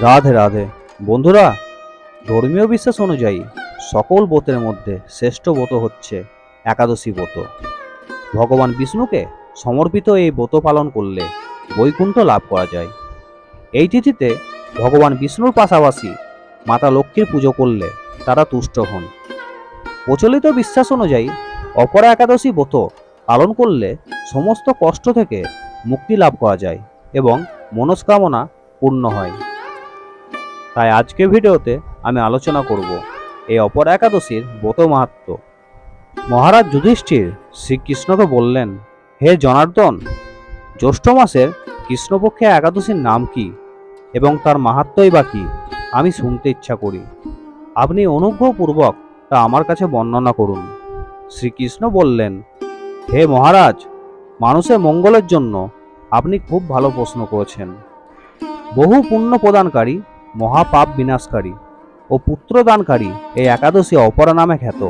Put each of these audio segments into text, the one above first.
রাধে রাধে। বন্ধুরা, ধর্মীয় বিশ্বাস অনুযায়ী সকল ব্রতের মধ্যে শ্রেষ্ঠ ব্রত হচ্ছে একাদশী ব্রত। ভগবান বিষ্ণুকে সমর্পিত এই ব্রত পালন করলে বৈকুণ্ঠ লাভ করা যায়। এই তিথিতে ভগবান বিষ্ণুর পাশাপাশি মাতা লক্ষ্মীর পুজো করলে তারা তুষ্ট হন। প্রচলিত বিশ্বাস অনুযায়ী অপরা একাদশী ব্রত পালন করলে সমস্ত কষ্ট থেকে মুক্তি লাভ করা যায় এবং মনস্কামনা পূর্ণ হয়। তাই আজকের ভিডিওতে আমি আলোচনা করব এই অপর একাদশীর ব্রত মাহাত্ম। মহারাজ যুধিষ্ঠির শ্রীকৃষ্ণকে বললেন, হে জনার্দন, জ্যৈষ্ঠ মাসের কৃষ্ণপক্ষে একাদশীর নাম কি এবং তার মাহাত্মই বা কি? আমি শুনতে ইচ্ছা করি। আপনি অনুগ্রহপূর্বক তা আমার কাছে বর্ণনা করুন। শ্রীকৃষ্ণ বললেন, হে মহারাজ, মানুষের মঙ্গলের জন্য আপনি খুব ভালো প্রশ্ন করেছেন। বহু পুণ্য প্রদানকারী মহাপাপ বিনাশকারী ও পুত্রদানকারী এই একাদশী অপরা নামে খ্যাত।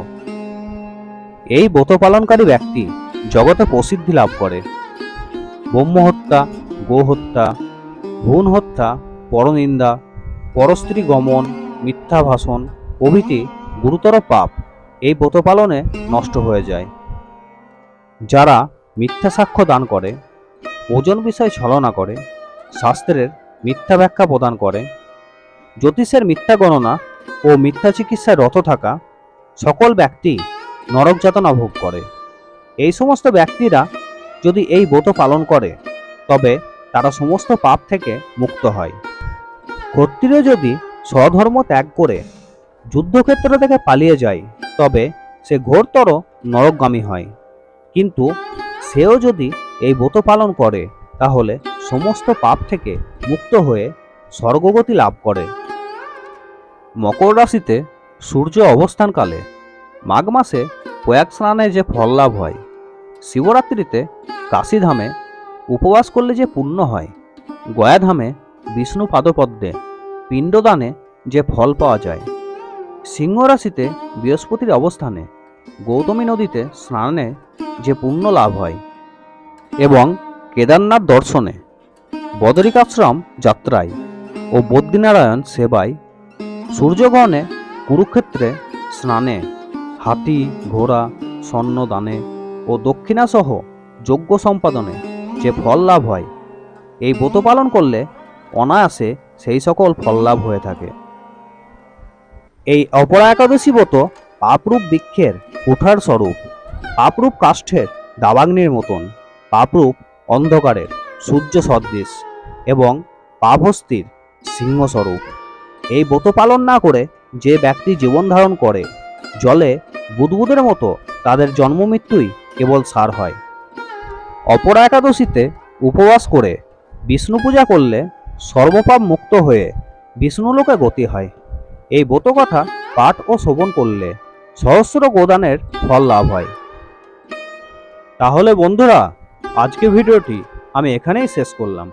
এই ব্রত পালনকারী ব্যক্তি জগতে প্রসিদ্ধি লাভ করে। ব্রহ্মহত্যা, গোহত্যা ভ্রূণ হত্যা পরনিন্দা, পরস্ত্রী গমন মিথ্যা ভাষণ প্রভৃতি গুরুতর পাপ এই ব্রত পালনে নষ্ট হয়ে যায়। যারা মিথ্যা সাক্ষ্য দান করে ওজন বিষয় ছলনা করে, শাস্ত্রের মিথ্যা ব্যাখ্যা প্রদান করে জ্যোতিষের মিথ্যা গণনা ও মিথ্যা চিকিৎসায় রত থাকা সকল ব্যক্তি নরক যাতনা ভোগ করে। এই সমস্ত ব্যক্তিরা যদি এই ব্রত পালন করে, তবে তারা সমস্ত পাপ থেকে মুক্ত হয়। ক্ষত্রিয় যদি স্বধর্ম ত্যাগ করে, যুদ্ধক্ষেত্র থেকে পালিয়ে যায়, তবে সে ঘোরতর নরকগামী হয়। কিন্তু সেও যদি এই ব্রত পালন করে, তাহলে সমস্ত পাপ থেকে মুক্ত হয়ে স্বর্গগতি লাভ করে। মকর রাশিতে সূর্য অবস্থানকালে মাঘ মাসে প্রয়াগ স্নানে যে ফল লাভ হয়, শিবরাত্রিতে কাশীধামে উপবাস করলে যে পুণ্য হয়, গয়াধামে বিষ্ণু পাদপদ্মে পিণ্ডদানে যে ফল পাওয়া যায়। সিংহ রাশিতে বৃহস্পতির অবস্থানে গৌতমী নদীতে স্নানে যে পুণ্য লাভ হয় এবং কেদারনাথ দর্শনে বদরিকাশ্রম যাত্রায় ও বদ্রীনারায়ণ সেবায় সূর্যগ্রহণে কুরুক্ষেত্রে স্নানে, হাতি, ঘোড়া স্বর্ণ দানে ও দক্ষিণাসহ যজ্ঞ সম্পাদনে যে ফল লাভ হয়, এই ব্রত পালন করলে অনায়াসে সেই সকল ফল লাভ হয়ে থাকে। এই অপরা একাদশী ব্রত পাপরূপ বৃক্ষের কুঠার স্বরূপ, পাপরূপ কাষ্ঠের দাবাগ্নির মতন, পাপরূপ অন্ধকারের সূর্য সদৃশ এবং পাভস্তির সিংহস্বরূপ। এই ব্রত পালন না করে যে ব্যক্তি জীবন ধারণ করে, জলে বুদবুদের মতো তাদের জন্ম মৃত্যুই কেবল সার হয়। অপরা একাদশীতে উপবাস করে বিষ্ণু পূজা করলে সর্বপাপ মুক্ত হয়ে বিষ্ণুলোকে গতি হয়। এই ব্রত কথা পাঠ ও শোভন করলে সহস্র গোদানের ফল লাভ হয়। তাহলে বন্ধুরা আজকে ভিডিওটি আমি এখানেই শেষ করলাম।